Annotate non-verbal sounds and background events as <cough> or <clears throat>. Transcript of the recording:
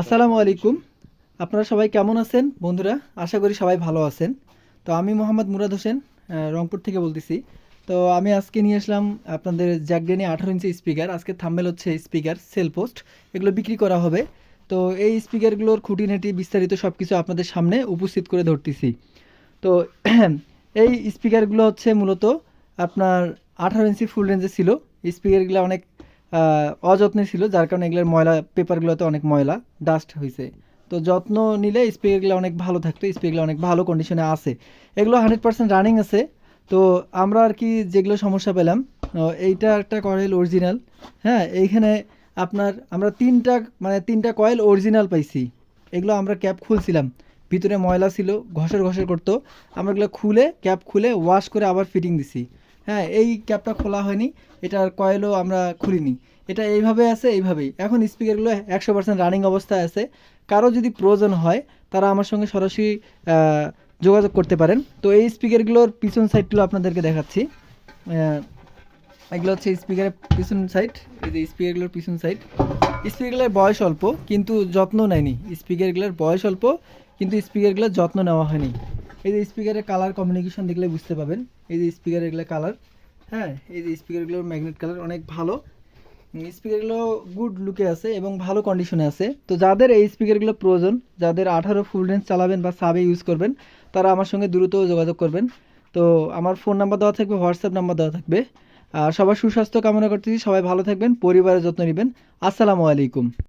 আসসালামু আলাইকুম। আপনারা সবাই কেমন আছেন? বন্ধুরা, আশা করি সবাই ভালো আছেন। তো আমি মোহাম্মদ মুরাদ হোসেন রংপুর থেকে বলতেছি। তো আমি আজকে নিয়ে আসলাম আপনাদের জ্যাকডেনি আঠারো ইঞ্চি স্পিকার। আজকে থাম্বেল হচ্ছে স্পিকার, সেল পোস্ট। এগুলো বিক্রি করা হবে। তো এই স্পিকারগুলোর খুঁটিনাটি বিস্তারিত সব কিছু আপনাদের সামনে উপস্থিত করে ধরতেছি। তো <clears throat> এই স্পিকারগুলো হচ্ছে মূলত আপনার আঠারো ইঞ্চি ফুল রেঞ্জে ছিল। স্পিকারগুলো অনেক অযত্নে ছিল, যার কারণে এগুলোর ময়লা পেপারগুলোতে অনেক ময়লা ডাস্ট হয়েছে তো যত্ন নিলে স্পিকারগুলো অনেক ভালো থাকতো স্পিকারগুলো অনেক ভালো কন্ডিশনে আছে। এগুলো হান্ড্রেড পার্সেন্ট রানিং আছে। তো আমরা আর কি যেগুলো সমস্যা পেলাম এইটা একটা কয়েল অরিজিনাল হ্যাঁ এইখানে আপনার আমরা তিনটা মানে তিনটা কয়েল অরিজিনাল পাইছি। এগুলো আমরা ক্যাপ খুলছিলাম। ভিতরে ময়লা ছিল, ঘষের ঘষের করতো। আমরা এগুলো খুলে ক্যাপ খুলে ওয়াশ করে আবার ফিটিং দিছি। হ্যাঁ এই ক্যাপটা খোলা হয়নি, এটার কয়েলও আমরা খুলিনি। এটা এইভাবে আছে, এইভাবেই। এখন স্পিকারগুলো একশো পার্সেন্ট রানিং অবস্থায় আছে। কারও যদি প্রয়োজন হয়, তারা আমার সঙ্গে সরাসরি যোগাযোগ করতে পারেন। তো এই স্পিকারগুলোর পিছন সাইডগুলো আপনাদেরকে দেখাচ্ছি। এগুলো হচ্ছে স্পিকারের পিছন সাইড এই যে স্পিকারগুলোর পিছন সাইড স্পিকারগুলোর বয়স অল্প, কিন্তু যত্ন নেয়নি। স্পিকারগুলোর বয়স অল্প, কিন্তু স্পিকারগুলোর যত্ন নেওয়া হয়নি। এই যে স্পিকারের কালার কমিউনিকেশন দেখলে বুঝতে পাবেন এই যে স্পিকার এগুলো কালার হ্যাঁ এই যে স্পিকারগুলোর ম্যাগনেট কালার অনেক ভালো। স্পিকারগুলো গুড লুকে আছে এবং ভালো কন্ডিশনে আছে। তো যাদের এই স্পিকারগুলো প্রয়োজন, যাদের আঠারো ফুল রেঞ্জ চালাবেন বা সাবে ইউজ করবেন, তারা আমার সঙ্গে দ্রুত যোগাযোগ করবেন। তো আমার ফোন নাম্বার দেওয়া থাকবে হোয়াটসঅ্যাপ নাম্বার দেওয়া থাকবে। আর সবার সুস্বাস্থ্য কামনা করতেছি, সবাই ভালো থাকবেন, পরিবারের যত্ন নেবেন। আসসালামু আলাইকুম।